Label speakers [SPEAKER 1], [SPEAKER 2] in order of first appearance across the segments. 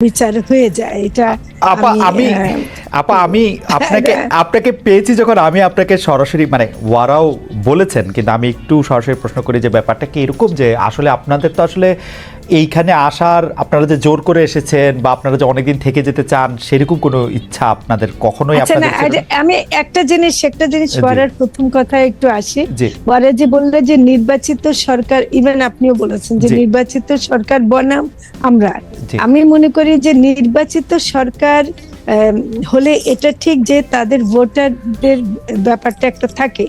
[SPEAKER 1] বিচার হয়ে যায় এটা
[SPEAKER 2] আপা আমি আপা আমি আপনাকে আপনাকে পেয়েছি যখন আমি আপনাকে সরাসরি মানে ওয়ারাও বলেছেন কিন্তু আমি একটু সরাসরি প্রশ্ন করি যে ব্যাপারটা কি এরকম যে আসলে আপনাদের তো আসলে এইখানে আসার আপনারা যে জোর করে এসেছেন বা আপনারা যে অনেকদিন থেকে যেতে চান সেরকম কোনো ইচ্ছা আপনাদের কখনোই
[SPEAKER 1] আচ্ছা
[SPEAKER 2] আপনাদের
[SPEAKER 1] আমি একটা জিনিস একটা জিনিস। করার প্রথম কথা একটু আসি। পরে যে বললে যে নির্বাচিত সরকার ইভেন আপনিও বলেছেন যে নির্বাচিত সরকার বনাম আমরা। আমি মনে করি যে নির্বাচিত সরকার হলে এটা ঠিক যে তাদের ভোটারদের ব্যাপারটা একটা থাকে।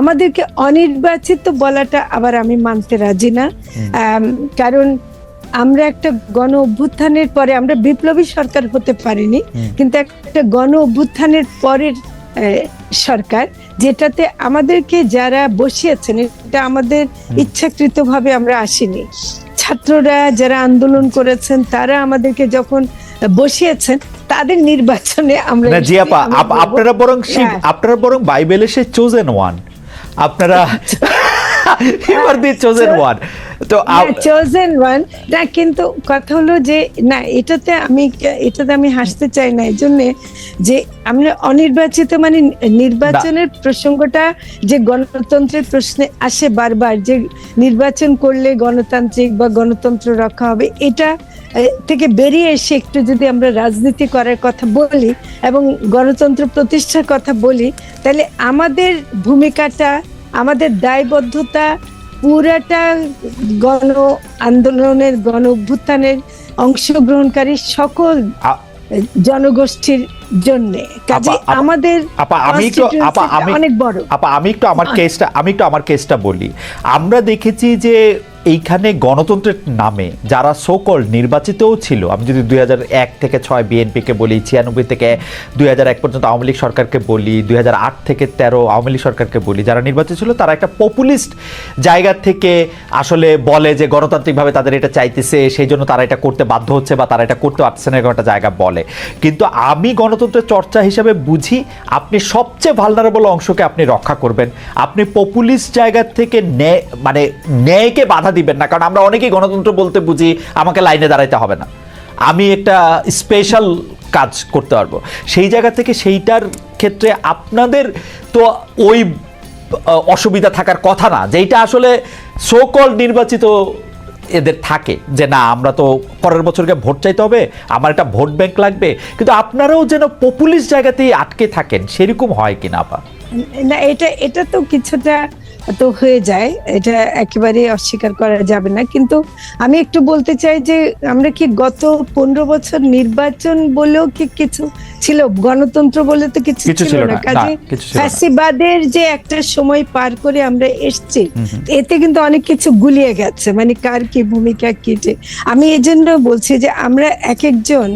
[SPEAKER 1] আমাদেরকে অনির্বাচিত বলাটা আবার আমি মানতে রাজি না। কারণ আমরা একটা গণ অভ্যুত্থানের পরে আমরা বিপ্লবী সরকার হতে পারিনি কিন্তু একটা গণ অভ্যুত্থানের পরের সরকার যেটাতে আমাদেরকে যারা বসিয়েছেন এটা আমাদের ইচ্ছাকৃতভাবে আমরা আসিনি ছাত্ররা যারা আন্দোলন করেছেন তারা আমাদেরকে যখন বসিয়েছেন তাদের নির্বাচনে আমরা
[SPEAKER 2] না জি
[SPEAKER 1] এসেছি।
[SPEAKER 2] আপা
[SPEAKER 1] আমি
[SPEAKER 2] আপ-
[SPEAKER 1] বলবো-
[SPEAKER 2] আপনারা বরং
[SPEAKER 1] হ্যাঁ।
[SPEAKER 2] আপনারা বরং বাইবেলে সে চোজেন ওয়ান আপনারা এবার দি চোজেন ওয়ান তো
[SPEAKER 1] চোজেন ওয়ান না কিন্তু কথা হলো যে না এটাতে আমি এটাতে আমি হাসতে চাই না এই জন্য যে আমরা অনির্বাচিত মানে নির্বাচনের প্রসঙ্গটা যে গণতন্ত্রের প্রশ্নে আসে বারবার যে নির্বাচন করলে গণতান্ত্রিক বা গণতন্ত্র রক্ষা হবে এটা থেকে বেরিয়ে এসে একটু যদি আমরা রাজনীতি করার কথা বলি এবং গণতন্ত্র প্রতিষ্ঠার কথা বলি তাহলে আমাদের ভূমিকাটা আমাদের দায়বদ্ধতা পুরাটা গণ আন্দোলনের গণ অভ্যুত্থানের অংশগ্রহণকারী সকল জনগোষ্ঠীর জন্য। কাজে আমাদের
[SPEAKER 2] আপা আমি একটু আপা আমি
[SPEAKER 1] অনেক বড়।
[SPEAKER 2] আপা আমি একটু আমার কেসটা আমি একটু আমার কেসটা বলি। আমরা দেখেছি যে এইখানে গণতন্ত্রের নামে যারা সকল নির্বাচিতও ছিল, আমি যদি দুই এক থেকে ছয় বিএনপিকে বলি, ছিয়ানব্বই থেকে দুই এক পর্যন্ত আওয়ামী লীগ সরকারকে বলি, দুই আট থেকে তেরো আওয়ামী লীগ সরকারকে বলি, যারা নির্বাচিত ছিল, তারা একটা পপুলিস্ট জায়গা থেকে আসলে বলে যে গণতান্ত্রিকভাবে তাদের এটা চাইতেছে, সেই জন্য তারা এটা করতে বাধ্য হচ্ছে বা তারা এটা করতে পারছে না এরকম একটা জায়গা বলে। কিন্তু আমি গণতন্ত্রের চর্চা হিসেবে বুঝি আপনি সবচেয়ে ভালনারেবল অংশকে আপনি রক্ষা করবেন। আপনি পপুলিস্ট জায়গা থেকে ন্যায় মানে ন্যায়কে বাধা দিবেন না, কারণ আমরা অনেকেই গণতন্ত্র বলতে বুঝি আমাকে লাইনে দাঁড়াইতে হবে না। আমি একটা স্পেশাল কাজ করতে পারব। সেই জায়গা থেকে সেইটার ক্ষেত্রে আপনাদের তো ওই অসুবিধা থাকার কথা না যেটা আসলে সোকল নির্বাচিত এদের থাকে, যে না, আমরা তো পরের বছরকে ভোট চাইতে হবে, আমার একটা ভোট ব্যাংক লাগবে। কিন্তু আপনারাও যেন পপুলিস্ট জায়গাতেই আটকে থাকেন, সেরকম হয় কিনা আপা
[SPEAKER 1] না, এটা এটা তো কিছুটা তো হয়ে যায়। এটা একেবারে অস্বীকার করা যাবে না। কিন্তু আমি একটু বলতে চাই যে আমরা কি গত পনেরো বছর নির্বাচন বলেও কি কিছু ছিল? গণতন্ত্র বলে তো কিছু ছিল না। কাজে। ফ্যাসিবাদের যে একটা সময় পার করে আমরা এসছি এতে কিন্তু অনেক কিছু গুলিয়ে গেছে। মানে কার কি ভূমিকা কি যে। আমি এই জন্য বলছি যে আমরা এক একজন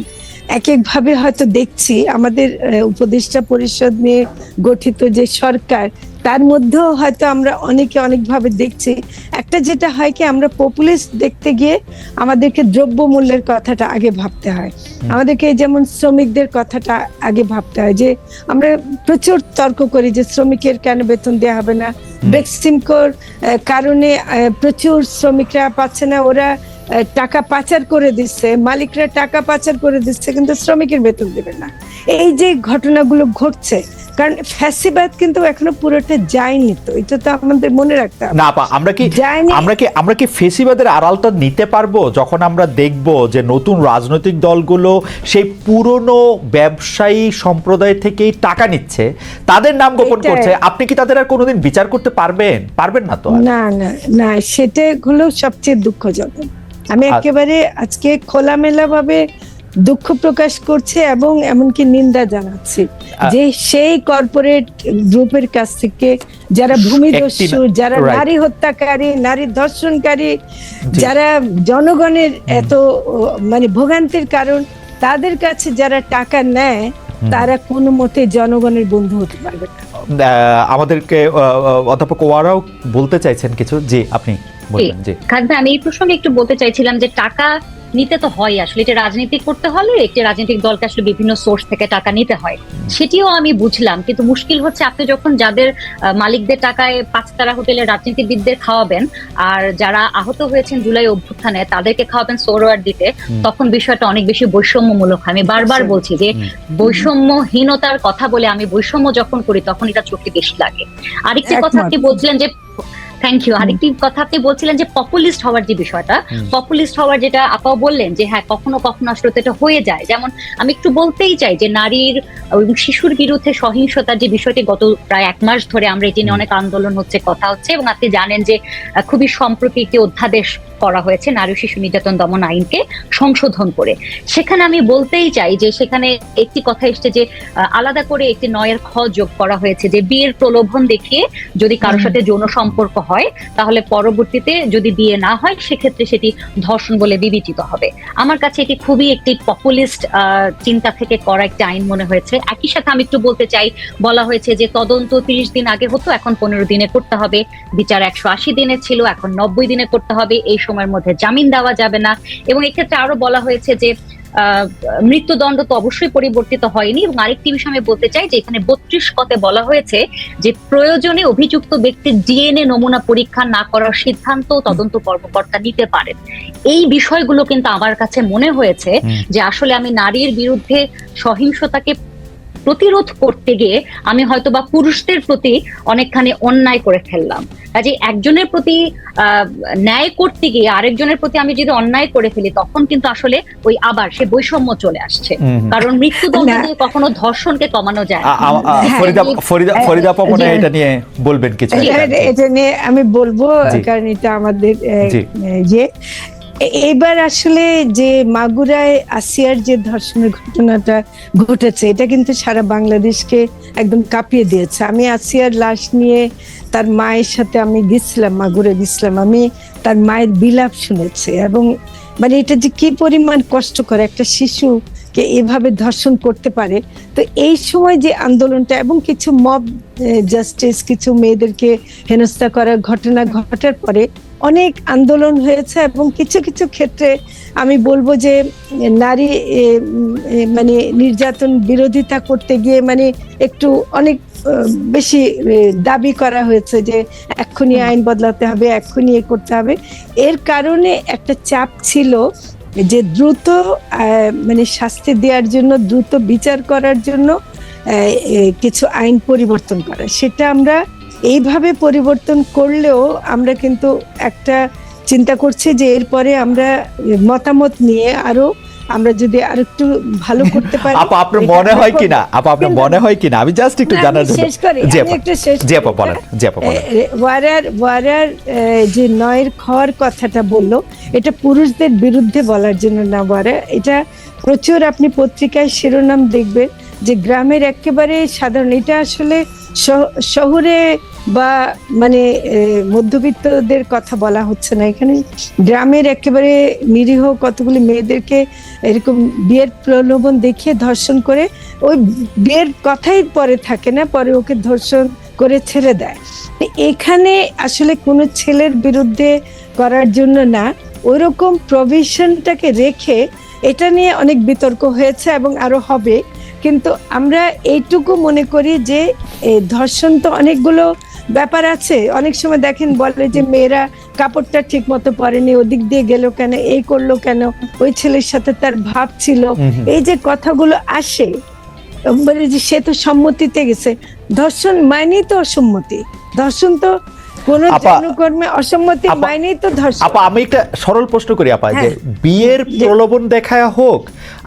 [SPEAKER 1] এক এক ভাবে হয়তো দেখছি। আমাদের উপদেষ্টা পরিষদ নিয়ে গঠিত যে সরকার তার মধ্যেও হয়তো আমরা অনেকে অনেকভাবে দেখছি। একটা যেটা হয় কি আমরা পপুলিস্ট দেখতে গিয়ে আমাদেরকে দ্রব্য মূল্যের কথাটা আগে ভাবতে হয়। আমাদেরকে যেমন শ্রমিকদের কথাটা আগে ভাবতে হয় যে আমরা প্রচুর তর্ক করি যে শ্রমিকের কেন বেতন দেওয়া হবে না। বেক্সিমকোর কারণে প্রচুর শ্রমিকরা পাচ্ছে না। ওরা টাকা পাচার করে দিচ্ছে মালিকরা টাকা পাচার করে দিচ্ছে কিন্তু শ্রমিকের বেতন দেবে না। এই যে ঘটনাগুলো ঘটছে কারণ ফ্যাসিবাদ কিন্তু এখনও পুরোটা যায়নি তো এটা তো আমাদের মনে রাখতে হবে।
[SPEAKER 2] না আপা আমরা কি আমরা কি আমরা কি ফেসিবাদের আড়ালটা নিতে পারব? যখন আমরা দেখব যে নতুন রাজনৈতিক দলগুলো সেই পুরনো ব্যবসায়ী সম্প্রদায় থেকেই টাকা নিচ্ছে তাদের নাম গোপন করছে আপনি কি তাদের আর কোনোদিন বিচার করতে পারবেন? পারবেন না তো
[SPEAKER 1] না না না সেটা হলো সবচেয়ে দুঃখজনক। আমি একেবারে আজকে খোলামেলা ভাবে দুঃখ প্রকাশ করছে এবং এমনকি নিন্দা জানাচ্ছি যে সেই কর্পোরেট গ্রুপের কাছ থেকে যারা ভূমিদস্যু যারা নারী হত্যাকারী নারী ধর্ষণকারী যারা জনগণের এত মানে ভোগান্তির কারণ তাদের কাছে যারা টাকা নেয় তারা কোনো মতে জনগণের বন্ধু হতে পারবে না।
[SPEAKER 2] আমাদেরকে অধ্যাপক ওয়ারাও বলতে চাইছেন কিছু। জি আপনি।
[SPEAKER 3] খালেদ আমি এই প্রসঙ্গে একটু বলতে চাইছিলাম যে টাকা নিতে তো হয় আসলে এটা রাজনীতি করতে হলে একটি রাজনৈতিক দলকে আসলে বিভিন্ন সোর্স থেকে টাকা নিতে হয়। সেটিও আমি বুঝলাম কিন্তু মুশকিল হচ্ছে আপনি যখন যাদের মালিকদের টাকায় পাঁচতারা হোটেলে রাজনীতিবিদদের খাওয়াবেন আর যারা আহত হয়েছেন জুলাই অভ্যুত্থানে তাদেরকে খাওয়াবেন সোরোয়ার দিতে তখন বিষয়টা অনেক বেশি বৈষম্যমূলক। আমি বারবার
[SPEAKER 1] আচ্ছা।
[SPEAKER 3] বলছি যে বৈষম্যহীনতার কথা বলে আমি বৈষম্য যখন করি তখন এটা চোখে বেশি লাগে। আরেকটি কথা আপনি বলছিলেন যে থ্যাংক ইউ আরেকটি কথা আপনি বলছিলেন যে পপুলিস্ট হওয়ার যে বিষয়টা পপুলিস্ট হওয়ার যেটা আপাও বললেন যে হ্যাঁ কখনো কখনো আসলে এটা হয়ে যায়। যেমন আমি একটু বলতেই চাই যে নারীর এবং শিশুর বিরুদ্ধে সহিংসতার যে বিষয়টি গত প্রায় এক মাস ধরে আমরা এটি নিয়ে অনেক আন্দোলন হচ্ছে কথা হচ্ছে এবং আপনি জানেন যে খুবই সম্প্রতি একটি অধ্যাদেশ করা হয়েছে নারী শিশু নির্যাতন দমন আইনকে সংশোধন করে। সেখানে আমি বলতেই চাই যে সেখানে একটি কথা এসছে যে আলাদা করে একটি নয়ের খ যোগ করা হয়েছে যে বিয়ের প্রলোভন দেখিয়ে যদি কারোর সাথে যৌন সম্পর্ক হয় তাহলে পরবর্তীতে যদি বিয়ে না হয় সেক্ষেত্রে সেটি ধর্ষণ বলে বিবেচিত হবে। আমার কাছে এটি খুবই একটি পপুলিস্ট চিন্তা থেকে করা একটি আইন মনে হয়েছে। একই সাথে আমি একটু বলতে চাই বলা হয়েছে যে তদন্ত তিরিশ দিন আগে হতো এখন পনেরো দিনে করতে হবে। বিচার একশো আশি দিনের ছিল এখন নব্বই দিনে করতে হবে। এই সময়ের মধ্যে জামিন দেওয়া যাবে না। এবং এক্ষেত্রে আরও বলা হয়েছে যে মৃত্যুদণ্ড তো অবশ্যই পরিবর্তিত হয়নি। এবং আরেকটি বিষয় আমি বলতে চাই যে এখানে বত্রিশ কতে বলা হয়েছে যে প্রয়োজনে অভিযুক্ত ব্যক্তির ডিএনএ নমুনা পরীক্ষা না করার সিদ্ধান্ত তদন্ত কর্মকর্তা নিতে পারেন। এই বিষয়গুলো কিন্তু আমার কাছে মনে হয়েছে যে আসলে আমি নারীর বিরুদ্ধে সহিংসতাকে প্রতিরোধ করতে গিয়ে আমি হয়তো বা পুরুষদের প্রতি অনেকখানি অন্যায় করে ফেললাম কাজে একজনের প্রতি আহ, ন্যায় করতে গিয়ে আরেকজনের প্রতি আমি যদি অন্যায় করে ফেলি তখন কিন্তু আসলে ওই আবার সে বৈষম্য চলে আসছে। কারণ মৃত্যুদণ্ড। দিয়ে কখনো ধর্ষণকে কমানো যায়
[SPEAKER 2] ফরিদা। এটা নিয়ে বলবেন কিছু
[SPEAKER 1] এটা- এটা নিয়ে আমি বলব কারণ এটা আমাদের যে এবার আসলে যে মাগুরায় আসিয়ার যে ধর্ষণের ঘটনাটা ঘটেছে, এটা কিন্তু সারা বাংলাদেশকে একদম কাঁপিয়ে দিয়েছে। আমি আসিয়ার লাশ নিয়ে তার মায়ের সাথে আমি গেছিলাম মাগুরে গেছিলাম। আমি তার মায়ের বিলাপ শুনেছি এবং মানে এটা যে কি পরিমাণ কষ্ট করে একটা শিশুকে এভাবে ধর্ষণ করতে পারে। তো এই সময় যে আন্দোলনটা এবং কিছু মব জাস্টিস, কিছু মেয়েদেরকে হেনস্থা করার ঘটনা ঘটার পরে অনেক আন্দোলন হয়েছে এবং কিছু কিছু ক্ষেত্রে আমি বলব যে নারী মানে নির্যাতন বিরোধিতা করতে গিয়ে মানে একটু অনেক বেশি দাবি করা হয়েছে যে এক্ষুনি আইন বদলাতে হবে, এক্ষুনি এ করতে হবে। এর কারণে একটা চাপ ছিল যে দ্রুত মানে শাস্তি দেওয়ার জন্য, দ্রুত বিচার করার জন্য কিছু আইন পরিবর্তন করা। সেটা আমরা এইভাবে পরিবর্তন করলেও আমরা কিন্তু একটা চিন্তা করছি যে এরপরে আমরা মতামত নিয়ে আরও আমরা যদি আরেকটু ভালো করতে পারি
[SPEAKER 2] আপা আপনার মনে হয়। কিনা? আপা আপনার মনে হয় কিনা? আমি জাস্ট একটু জানার জন্য
[SPEAKER 1] শেষ করি আমি একটু শেষ
[SPEAKER 2] জি আপা বলেন জি আপা বলেন।
[SPEAKER 1] ওয়ারার ওয়ারার যে নয়ের খর কথাটা বলল এটা পুরুষদের বিরুদ্ধে বলার জন্য না ওয়ারা। এটা প্রচুর আপনি পত্রিকায় শিরোনাম দেখবেন যে গ্রামের একেবারে সাধারণ এটা আসলে শহরে বা মানে মধ্যবিত্তদের কথা বলা হচ্ছে না। এখানে গ্রামের একেবারে নিরীহ কতগুলি মেয়েদেরকে এরকম বিয়ের প্রলোভন দেখিয়ে ধর্ষণ করে, ওই বিয়ের কথাই পরে থাকে না, পরে ওকে ধর্ষণ করে ছেড়ে দেয়। এখানে আসলে কোনো ছেলের বিরুদ্ধে করার জন্য না, ওইরকম প্রভিশনটাকে রেখে এটা নিয়ে অনেক বিতর্ক হয়েছে এবং আরও হবে। কিন্তু আমরা এইটুকু মনে করি যে ধর্ষণ তো অনেকগুলো ব্যাপার আছে অনেক সময় দেখেন বলে যে মেয়েরা কাপড়টা ঠিক মতো পরেনি ওদিক দিয়ে গেল কেন এই করল কেন ওই ছেলের সাথে তার ভাব ছিল। এই যে কথাগুলো আসে বলে যে সে তো সম্মতিতে গেছে। ধর্ষণ মানেই তো অসম্মতি। ধর্ষণ তো কোন জনকর্মে অসম্মতি মানেই তো ধর্ষণ।
[SPEAKER 2] আপা আমি একটা সরল প্রশ্ন করি আপা যে
[SPEAKER 1] হ্যাঁ।
[SPEAKER 2] বিয়ের প্রলোভন দেখায় হোক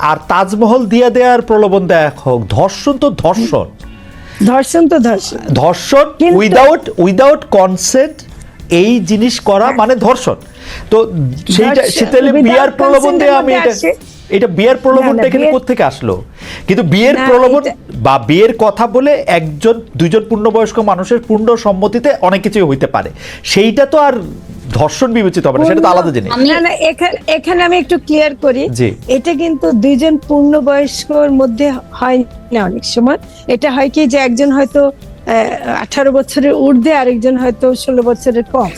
[SPEAKER 2] আর তাজমহল দিয়ে দেওয়ার প্রলোভন দেয়া হোক ধর্ষণ তো ধর্ষণ।
[SPEAKER 1] ধর্ষণ তো ধর্ষণ।
[SPEAKER 2] ধর্ষণ উইদাউট উইদাউট কনসেন্ট এই জিনিস করা মানে ধর্ষণ। তো সেইটা
[SPEAKER 1] ধর্ষণ
[SPEAKER 2] সেটা
[SPEAKER 1] without
[SPEAKER 2] বিয়ার প্রলোভন দিয়ে আমি এটা এটা বিয়ের প্রলোভনটা এখানে কোত্থেকে আসলো? কিন্তু বিয়ের প্রলোভন বা বিয়ের কথা বলে একজন দুইজন পূর্ণবয়স্ক মানুষের পূর্ণ সম্মতিতে অনেক কিছুই হইতে পারে। সেইটা তো আর ধর্ষণ বিবেচিত হবে না সেটা তো আলাদা জিনিস।
[SPEAKER 1] না না এখানে এখানে আমি একটু ক্লিয়ার করি। এটা কিন্তু দুইজন পূর্ণ বয়স্কর মধ্যে হয় না অনেক সময়। এটা হয় কি যে একজন হয়তো আঠারো বছরের ঊর্ধ্বে আরেকজন হয়তো ষোলো বছরের কম।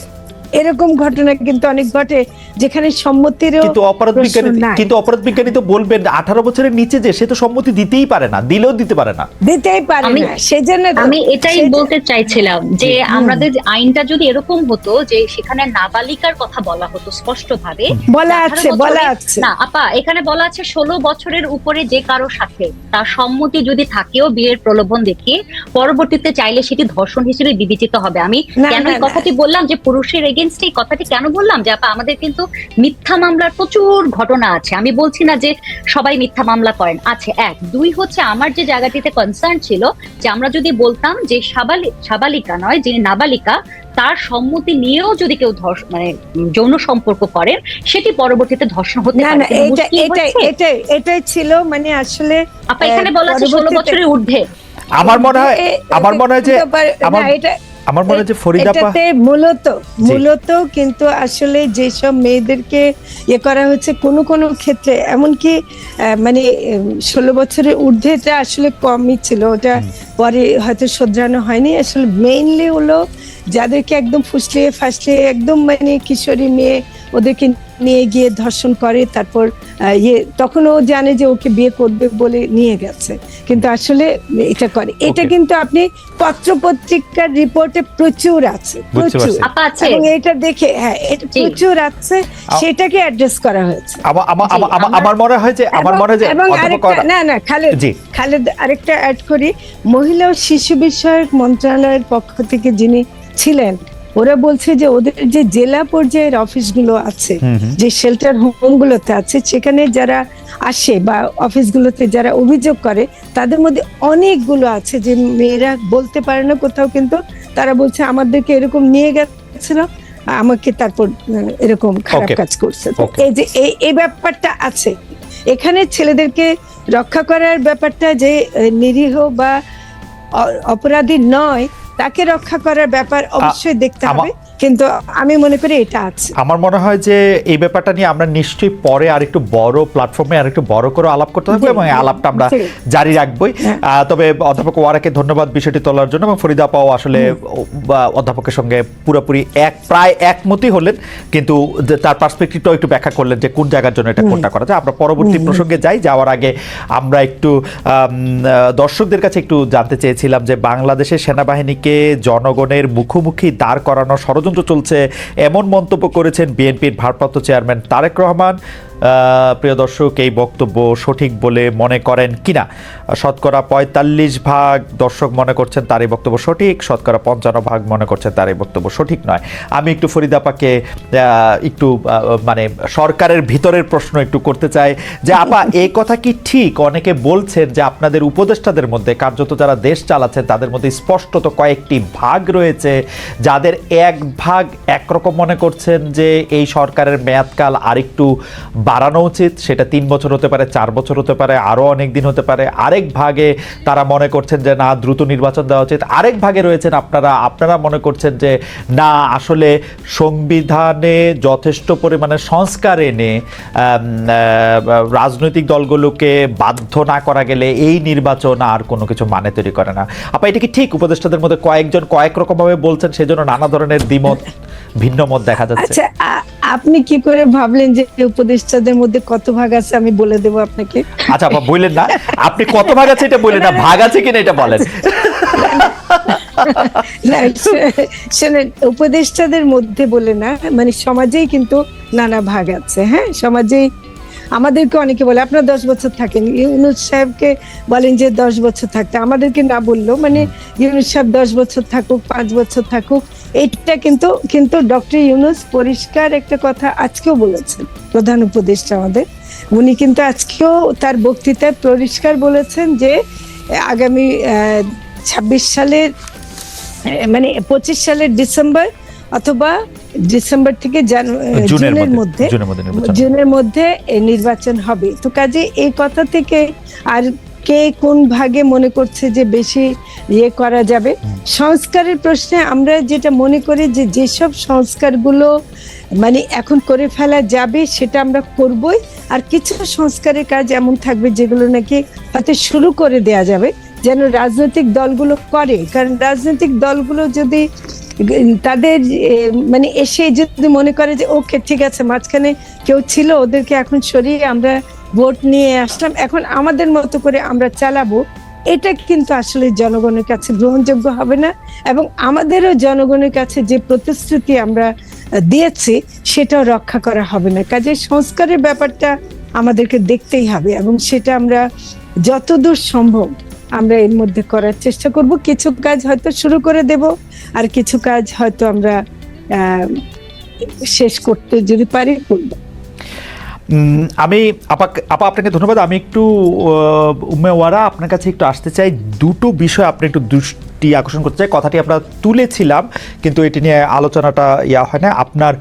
[SPEAKER 1] এরকম ঘটনা কিন্তু অনেক ঘটে যেখানে সম্মতিরও
[SPEAKER 2] কিন্তু অপরাধ বিজ্ঞানী কিন্তু অপরাধ বিজ্ঞানী তো বলবেন আঠারো বছরের নিচে যে সে তো সম্মতি দিতেই পারে না দিলেও দিতে পারে না।
[SPEAKER 1] দিতেই পারে
[SPEAKER 3] আমি-
[SPEAKER 1] না সেজন্য
[SPEAKER 3] আমি এটাই বলতে চাইছিলাম যে আমাদের আইনটা যদি এরকম হতো যে সেখানে নাবালিকার কথা বলা হতো স্পষ্ট ভাবে
[SPEAKER 1] বলা আছে বলা আছে।
[SPEAKER 3] না আপা এখানে বলা আছে ষোলো বছরের উপরে যে কারও সাথে তার সম্মতি যদি থাকেও বিয়ের প্রলোভন দেখিয়ে পরবর্তীতে চাইলে সেটি ধর্ষণ হিসেবে বিবেচিত হবে। আমি কেন এই কথাটি বললাম যে পুরুষের এগেনস্ট এই কথাটি কেন বললাম? যে আপা আমাদের কিন্তু মিথ্যা মামলার প্রচুর ঘটনা আছে। আমি বলছি না যে সবাই মিথ্যা মামলা করেন। আছে এক। দুই হচ্ছে আমার যে জায়গাটিতে কনসার্ন ছিল যে আমরা যদি বলতাম যে সাবালি সাবালিকা নয় যিনি নাবালিকা তার সম্মতি নিয়েও যদি কেউ ধর্ষ মানে যৌন সম্পর্ক করেন সেটি পরবর্তীতে ধর্ষণ হতে পারে।
[SPEAKER 1] না
[SPEAKER 3] কিন্তু
[SPEAKER 1] এটা এটাই এটাই এটাই ছিল মানে আসলে
[SPEAKER 3] আপা এখানে বলা আছে ষোলো
[SPEAKER 1] পরবর্তীতে-
[SPEAKER 3] বছরের ঊর্ধ্বে।
[SPEAKER 2] আমার মনে হয় আমার মনে হয় যে
[SPEAKER 1] এটা
[SPEAKER 2] আমার মনে হয় যে ফরিদাপা
[SPEAKER 1] মূলত মূলত কিন্তু আসলে যেসব মেয়েদেরকে ইয়ে করা হচ্ছে কোনো কোনো ক্ষেত্রে এমনকি মানে ষোলো বছরের ঊর্ধ্বেটা আসলে কমই ছিল। ওটা পরে হয়তো শোধরানো হয়নি। আসলে মেইনলি হলো যাদেরকে একদম ফুসলিয়ে ফাসলিয়ে একদম মানে কিশোরী মেয়ে ওদেরকে নিয়ে গিয়ে ধর্ষণ করে তারপর ইয়ে তখন ও জানে যে ওকে বিয়ে করবে বলে নিয়ে গেছে। কিন্তু আসলে এটা করে। এটা কিন্তু আপনি পত্র পত্রিকার রিপোর্টে প্রচুর আছে। প্রচুর।
[SPEAKER 2] পারছি।
[SPEAKER 3] আপা আছে।
[SPEAKER 1] এবং এটা দেখে হ্যাঁ এটা প্রচুর আছে সেটাকে অ্যাড্রেস করা হয়েছে।
[SPEAKER 2] আমার মনে হয় যে আমার মনে হয়
[SPEAKER 1] এবং আরেকটা না না খালেদ খালেদ আরেকটা অ্যাড করি। মহিলা ও শিশু বিষয়ক মন্ত্রণালয়ের পক্ষ থেকে যিনি ছিলেন ওরা বলছে যে ওদের যে জেলা পর্যায়ের অফিসগুলো আছে। যে শেল্টার হোমগুলোতে আছে সেখানে যারা আসে বা অফিসগুলোতে যারা অভিযোগ করে তাদের মধ্যে অনেকগুলো আছে যে মেয়েরা বলতে পারে না কোথাও কিন্তু তারা বলছে আমাদেরকে এরকম নিয়ে গেছিল আমাকে তারপর এরকম খারাপ কাজ করছে। এই যে এই এই ব্যাপারটা আছে এখানে ছেলেদেরকে রক্ষা করার ব্যাপারটা যে নিরীহ বা অপরাধী নয় তাকে রক্ষা করার ব্যাপার অবশ্যই দেখতে হবে। কিন্তু আমি মনে করি এটা আছে।
[SPEAKER 2] আমার মনে হয় যে এই ব্যাপারটা নিয়ে আমরা নিশ্চয়ই পরে আর একটু বড় প্ল্যাটফর্মে আর একটু বড় করে আলাপ করতে থাকব এবং আলাপটা আমরা জারি রাখবই।
[SPEAKER 1] হ্যাঁ।
[SPEAKER 2] তবে অধ্যাপক ওয়ারাকে ধন্যবাদ বিষয়টি তোলার জন্য এবং ফরিদা পাও আসলে অধ্যাপকের সঙ্গে পুরোপুরি এক প্রায় একমতই হলেন। কিন্তু তার পার্সপেক্টিভটাও একটু ব্যাখ্যা করলেন যে কোন জায়গার জন্য এটা কোনটা করা যায়। আমরা পরবর্তী প্রসঙ্গে যাই। যাওয়ার আগে আমরা একটু দর্শকদের কাছে একটু জানতে চেয়েছিলাম যে বাংলাদেশের সেনাবাহিনীকে জনগণের মুখোমুখি দাঁড় করানো ষড়যন্ত্র চলছে। এমন মন্তব্য করেছেন বিএনপির ভারপ্রাপ্ত চেয়ারম্যান তারেক রহমান। প্রিয় দর্শক, এই বক্তব্য সঠিক বলে মনে করেন কিনা? শতকরা পঁয়তাল্লিশ ভাগ দর্শক মনে করছেন তার এই বক্তব্য সঠিক, শতকরা পঞ্চান্ন ভাগ মনে করছেন তার এই বক্তব্য সঠিক নয়। আমি একটু ফরিদাপাকে একটু মানে সরকারের ভিতরের প্রশ্ন একটু করতে চাই যে, আপা এই কথা কি ঠিক? অনেকে বলছেন যে, আপনাদের উপদেষ্টাদের মধ্যে, কার্যত যারা দেশ চালাচ্ছেন তাদের মধ্যে স্পষ্টত কয়েকটি ভাগ রয়েছে, যাদের এক ভাগ একরকম মনে করছেন যে, এই সরকারের মেয়াদকাল আরেকটু বাড়ানো উচিত, সেটা তিন বছর হতে পারে, চার বছর হতে পারে, আরও অনেক দিন হতে পারে। আরেক ভাগে তারা মনে করছেন যে, না, দ্রুত নির্বাচন দেওয়া উচিত। আরেক ভাগে রয়েছেন আপনারা আপনারা মনে করছেন যে, না, আসলে সংবিধানে যথেষ্ট পরিমাণে সংস্কার এনে রাজনৈতিক দলগুলোকে বাধ্য না করা গেলে এই নির্বাচন আর কোনো কিছু মানে তৈরি করে না। আপা, এটা কি ঠিক? উপদেষ্টাদের মধ্যে কয়েকজন কয়েক রকমভাবে বলছেন, সেজন্য নানা ধরনের দ্বিমত। ভিন্ন মত দেখা যাচ্ছে।
[SPEAKER 1] আচ্ছা আপনি কি করে ভাবলেন যে উপদেষ্টাদের মধ্যে কত ভাগ আছে আমি বলে দেব আপনাকে?
[SPEAKER 2] আচ্ছা আপা বলেন না। আপনি কত ভাগ আছে এটা বলেন না ভাগ আছে কিনা এটা বলেন।
[SPEAKER 1] শোনেন উপদেষ্টাদের মধ্যে বলে না মানে সমাজেই কিন্তু নানা ভাগ আছে হ্যাঁ? সমাজেই আমাদেরকে অনেকে বলে, আপনার দশ বছর থাকেন। ইউনুস সাহেবকে বলেন যে, দশ বছর থাকতে। আমাদেরকে না বলল মানে ইউনুস সাহেব দশ বছর থাকুক, পাঁচ বছর থাকুক, এইটা কিন্তু কিন্তু ডক্টর ইউনুস পরিষ্কার একটা কথা আজকেও বলেছেন, প্রধান উপদেষ্টা আমাদের। উনি কিন্তু আজকেও তার বক্তৃতায় পরিষ্কার বলেছেন যে, আগামী ছাব্বিশ সালের মানে পঁচিশ সালের ডিসেম্বর অথবা ডিসেম্বর থেকে জানু-
[SPEAKER 2] জুনের মধ্যে জুনের মধ্যে নির্বাচন।
[SPEAKER 1] হবে। তো কাজে এই কথা থেকে আর কে কোন ভাগে মনে করছে যে বেশি ইয়ে করা যাবে? সংস্কারের প্রশ্নে আমরা যেটা মনে করি যে যেসব সংস্কারগুলো মানে এখন করে ফেলা যাবে সেটা আমরা করবই। আর কিছু সংস্কারের কাজ এমন থাকবে যেগুলো নাকি হয়তো শুরু করে দেয়া যাবে। যেন রাজনৈতিক দলগুলো করে। কারণ রাজনৈতিক দলগুলো যদি তাদের মানে এসে যদি মনে করে যে, ওকে ঠিক আছে, মাঝখানে কেউ ছিল, ওদেরকে এখন সরিয়ে আমরা ভোট নিয়ে আসলাম, এখন আমাদের মতো করে আমরা চালাবো, এটা কিন্তু আসলে জনগণের কাছে গ্রহণযোগ্য হবে না এবং আমাদেরও জনগণের কাছে যে প্রতিশ্রুতি আমরা দিয়েছি, সেটাও রক্ষা করা হবে না। কাজে সংস্কারের ব্যাপারটা আমাদেরকে দেখতেই হবে এবং সেটা আমরা যতদূর সম্ভব আমরা এর মধ্যে করার চেষ্টা করব। কিছু কাজ হয়তো শুরু করে দেব আর কিছু কাজ হয়তো আমরা শেষ করতে যদি পারি করব।
[SPEAKER 2] আমি আপা আপা আপনাকে ধন্যবাদ। আমি একটু আহ, উম্মে ওয়ারা আপনার কাছে একটু আসতে চাই। দুটো বিষয় আপনি একটু দৃষ্টি আকর্ষণ করতে চাই। কথাটি আমরা তুলেছিলাম কিন্তু এটি নিয়ে আলোচনাটা ইয়া হয় না। আপনার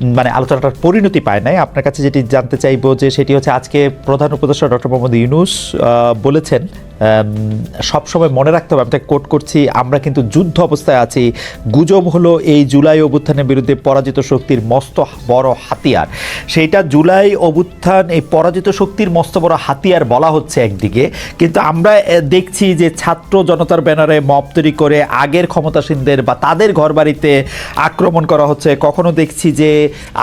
[SPEAKER 2] মানে আলোচনাটার পরিণতি পায় নাই। আপনার কাছে যেটি জানতে চাইব যে সেটি হচ্ছে আজকে প্রধান উপদেষ্টা ডক্টর মোহাম্মদ ইউনুস বলেছেন সব সময় মনে রাখতে হবে, আমি তাকে কোট করছি, আমরা কিন্তু যুদ্ধ অবস্থায় আছি। গুজব হলো এই জুলাই অভ্যুত্থানের বিরুদ্ধে পরাজিত শক্তির মস্ত বড় হাতিয়ার। সেইটা জুলাই অভ্যুত্থান, এই পরাজিত শক্তির মস্ত বড় হাতিয়ার বলা হচ্ছে একদিকে। কিন্তু আমরা দেখছি যে ছাত্র জনতার ব্যানারে মপ তৈরি করে আগের ক্ষমতাসীনদের বা তাদের ঘরবাড়িতে আক্রমণ করা হচ্ছে। কখনো দেখছি যে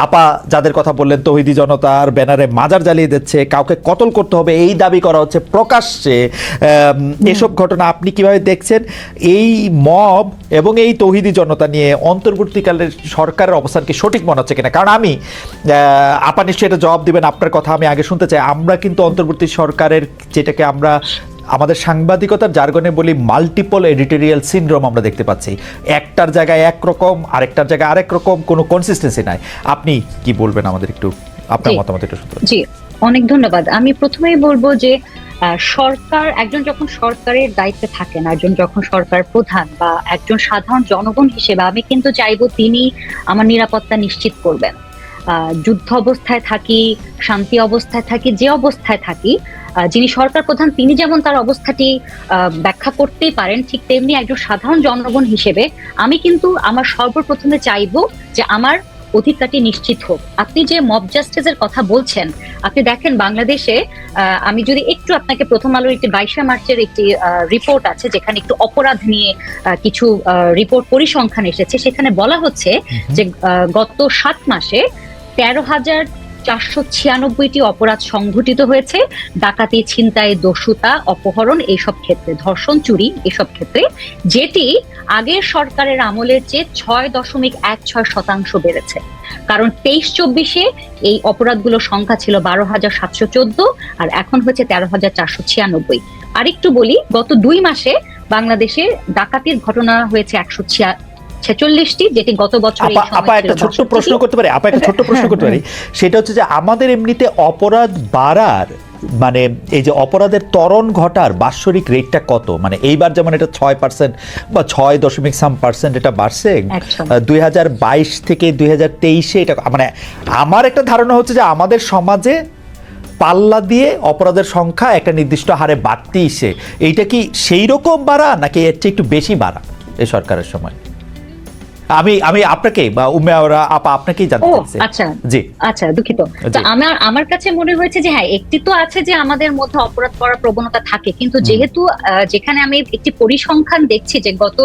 [SPEAKER 2] আপা যাদের কথা বললেন, তহিদি জনতার ব্যানারে মাজার জ্বালিয়ে দিচ্ছে, কাউকে কতল করতে হবে, এই দাবি করা হচ্ছে প্রকাশ্যে। এসব ঘটনা আপনি কীভাবে দেখছেন? এই মব এবং এই তৌহিদি জনতা নিয়ে অন্তর্বর্তীকালের সরকারের অবস্থান কি সঠিক মনে হচ্ছে কিনা? কারণ আমি আপা নিশ্চয়ই এটা জবাব দিবেন আপনার কথা আমি আগে শুনতে চাই। আমরা কিন্তু অন্তর্বর্তী সরকারের যেটাকে আমরা আমাদের সাংবাদিকতার জার্গনে বলি মাল্টিপল এডিটোরিয়াল সিনড্রোম আমরা দেখতে পাচ্ছি। একটার জায়গায় একরকম আরেকটার জায়গায় আরেক রকম কোনো কনসিস্টেন্সি নাই। আপনি কি বলবেন আমাদের একটু? আপনার মতামত একটু।
[SPEAKER 3] জি অনেক ধন্যবাদ। আমি প্রথমেই বলব যে সরকার, একজন যখন সরকারের দায়িত্বে থাকেন, একজন যখন সরকার প্রধান বা একজন সাধারণ জনগণ হিসেবে, আমি কিন্তু চাইব তিনি আমার নিরাপত্তা নিশ্চিত করবেন। যুদ্ধ অবস্থায় থাকি, শান্তি অবস্থায় থাকি, যে অবস্থায় থাকি যিনি সরকার প্রধান, তিনি যেমন তার অবস্থাটি ব্যাখ্যা করতেই পারেন, ঠিক তেমনি একজন সাধারণ জনগণ হিসেবে, আমি কিন্তু আমার সর্বপ্রথমে চাইব যে আমার অধিকারটি নিশ্চিত হোক। আপনি যে মব জাস্টিসের কথা বলছেন আপনি দেখেন বাংলাদেশে আহ, আমি যদি একটু আপনাকে প্রথম আলোর একটি বাইশে মার্চের একটি রিপোর্ট আছে যেখানে একটু অপরাধ নিয়ে আহ, কিছু রিপোর্ট পরিসংখ্যান এসেছে সেখানে বলা হচ্ছে যে গত সাত মাসে তেরো হাজার চারশো ছিয়ানব্বইটি অপরাধ সংঘটিত হয়েছে। ডাকাতি, ছিনতাই, দস্যুতা, অপহরণ এইসব ক্ষেত্রে, ধর্ষণ, চুরি এসব ক্ষেত্রে, যেটি আগের সরকারের আমলের চেয়ে ছয় দশমিক এক ছয় শতাংশ বেড়েছে। কারণ তেইশ চব্বিশে এই অপরাধগুলোর সংখ্যা ছিল বারো হাজার সাতশো চোদ্দ আর এখন হচ্ছে তেরো হাজার চারশো ছিয়ানব্বই। আরেকটু বলি, গত দুই মাসে বাংলাদেশে ডাকাতির ঘটনা হয়েছে একশো ছিয়া ছেচল্লিশটি যেটি গত বছর
[SPEAKER 2] আপা একটা ছোট্ট
[SPEAKER 3] 62
[SPEAKER 2] প্রশ্ন করতে পারি? আপা একটা ছোট্ট প্রশ্ন করতে পারি। সেটা হচ্ছে যে আমাদের এমনিতে অপরাধ বাড়ার মানে এই যে অপরাধের ত্বরণ ঘটার বাৎসরিক রেটটা কত? মানে এইবার যেমন এটা ছয় পার্সেন্ট বা ছয় দশমিক সাম পার্সেন্ট এটা বাড়ছে দুই হাজার বাইশ থেকে দুই হাজার তেইশে এটা মানে আমার একটা ধারণা হচ্ছে যে আমাদের সমাজে পাল্লা দিয়ে অপরাধের সংখ্যা একটা নির্দিষ্ট হারে বাড়তিছে এইটা কি সেই রকম বাড়া নাকি এর চেয়ে একটু বেশি বাড়া এই সরকারের সময়? আমি আমি আপনাকে বা উম্মেয়া আপা আপনাকেই জানতে চাইছি।
[SPEAKER 3] আচ্ছা।
[SPEAKER 2] জি।
[SPEAKER 3] আচ্ছা দুঃখিত। তো আমার আমার কাছে মনে হয়েছে যে হ্যাঁ একটি তো আছে যে আমাদের মধ্যে অপরাধ করার প্রবণতা থাকে। কিন্তু যেহেতু যেখানে আমি একটি পরিসংখ্যান দেখছি যে গত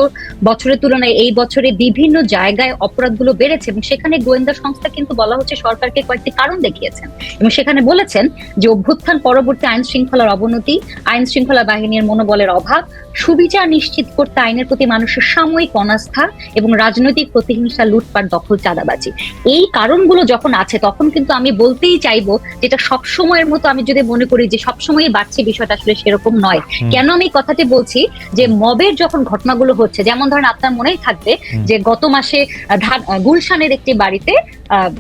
[SPEAKER 3] বছরের তুলনায় এই বছরে বিভিন্ন জায়গায় অপরাধগুলো বেড়েছে এবং সেখানে গোয়েন্দা সংস্থা কিন্তু বলা হচ্ছে সরকারকে কয়েকটি কারণ দেখিয়েছেন। এবং সেখানে বলেছেন যে অভ্যুত্থান পরবর্তী আইন শৃঙ্খলার অবনতি আইন শৃঙ্খলা বাহিনীর মনোবলের অভাব সুবিচার নিশ্চিত করতে আইনের প্রতি মানুষের সাময়িক অনাস্থা এবং রাজনৈতিক প্রতিহিংসা লুটপাট দখল চাঁদাবাজি। এই কারণগুলো যখন আছে তখন কিন্তু আমি বলতেই চাইব যেটা সবসময়ের মতো আমি যদি মনে করি যে সবসময় বাড়ছে বিষয়টা আসলে সেরকম নয়। কেন আমি এই কথাটি বলছি? যে মবের যখন ঘটনাগুলো হচ্ছে যেমন ধরেন আপনার মনেই থাকবে যে গত মাসে গুলশানের একটি বাড়িতে আহ,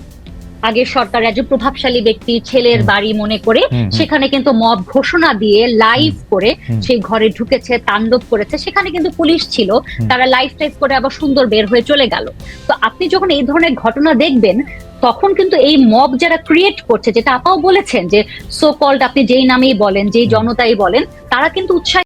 [SPEAKER 3] আগের সরকার একজন প্রভাবশালী ব্যক্তি ছেলের বাড়ি মনে করে। সেখানে কিন্তু মব ঘোষণা দিয়ে লাইভ করে সেই ঘরে ঢুকেছে তাণ্ডব করেছে সেখানে কিন্তু পুলিশ ছিল। তারা লাইভ টাইপ করে আবার সুন্দর বের হয়ে চলে গেল। তো আপনি যখন এই ধরনের ঘটনা দেখবেন তখন কিন্তু এই মব যারা ক্রিয়েট করছে যেটা আপাও বলেছেন যে সো কল্ড আপনি যেই নামেই বলেন যেই জনতাই বলেন তারা কিন্তু উৎসাহ